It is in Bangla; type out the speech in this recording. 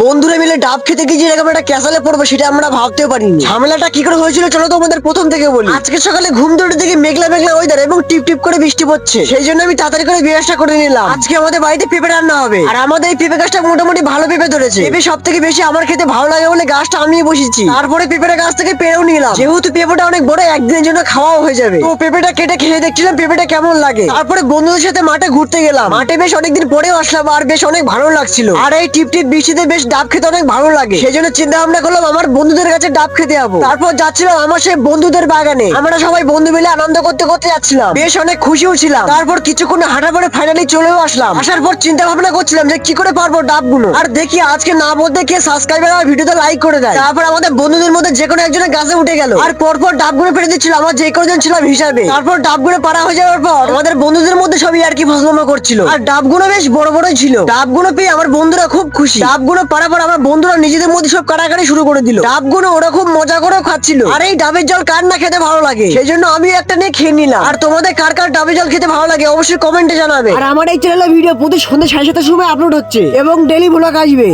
বন্ধুরা মিলে ডাব খেতে গিয়ে যে এরকম একটা ক্যাসালে পড়ব, সেটা আমরা ভাবতেও পারিনি। ঝামেলাটা কি করে হয়েছিল চলো তো আমাদের প্রথম থেকে বলি। আজকে সকালে ঘুম ধরে থেকে মেঘলা মেঘলা ওয়েদার এবং টিপ টিপ করে বৃষ্টি পড়ছে। সেই জন্য আমি তাড়াতাড়ি করে ব্যবস্থা করে নিলাম। আজকে আমাদের বাড়িতে পেঁপে রান্না হবে। আর আমাদের এই পেঁপে গাছটা মোটামুটি ভালো পেঁপে ধরেছে। পেঁপে সব থেকে বেশি আমার খেতে ভালো লাগে বলে গাছটা আমি বসেছি তারপরে পেঁপেটা গাছ থেকে পেরেও নিলাম। যেহেতু পেঁপেটা অনেক বড়, একদিনের জন্য খাওয়াও হয়ে যাবে। তো পেঁপেটা কেটে খেয়ে দেখছিলাম পেঁপেটা কেমন লাগে। তারপরে বন্ধুদের সাথে মাঠে ঘুরতে গেলাম। মাঠে বেশ অনেকদিন পরেও আসলাম আর বেশ অনেক ভালো লাগছিল। আর এই টিপ টিপ বৃষ্টিতে বেশ ডাব খেতে অনেক ভালো লাগে। সেই জন্য চিন্তা ভাবনা করলাম আমার বন্ধুদের কাছে ডাব খেতে যাব। তারপর যাচ্ছিলাম আমার সেই বন্ধুদের বাগানে। আমরা সবাই বন্ধু মিলে আনন্দ করতে করতে যাচ্ছিলাম। বেশ অনেক খুশিও ছিলাম। তারপর কিছুক্ষণ হাঁটা পরে ফাইনালি চলেও আসলাম। আসার পর চিন্তা ভাবনা করছিলাম যে কি করে পারব ডাবগুলো আর দেখি আজকে না বলতে কে সাবস্ক্রাইবার আর ভিডিওতে লাইক করে দেয়। তারপর আমাদের বন্ধুদের মধ্যে যে কোনো একজনের গাছে উঠে গেল। আর পরপর ডাবগুলো পেরে দিচ্ছিল আমার যে কজন ছিলাম হিসাবে। তারপর ডাবগুলো পারা হয়ে যাওয়ার পর মধ্যে সবই আর কি ফসলামা করছিল। আর ডাবগুলো বেশ বড় বড় ছিল। ডাবগুলো পেয়ে আমার বন্ধুরা খুব খুশি। ডাবগুলো পারার পর আমার বন্ধুরা নিজেদের মধ্যে সব কাটাকাটি শুরু করে দিল। ডাবগুলো ওরা খুব মজা করে খাচ্ছিল। আর এই ডাবের জল কার না খেতে ভালো লাগে? সেই জন্য আমি একটা নিয়ে খেয়ে নিলাম। আর তোমাদের কার কার ডাবের জল খেতে ভালো লাগে অবশ্যই কমেন্টে জানাবে। আর আমার এই চ্যানেলে ভিডিও প্রতি সন্ধ্যা সাড়ে সাতটার সময় আপলোড হচ্ছে এবং ডেলি ব্লগ আসবে।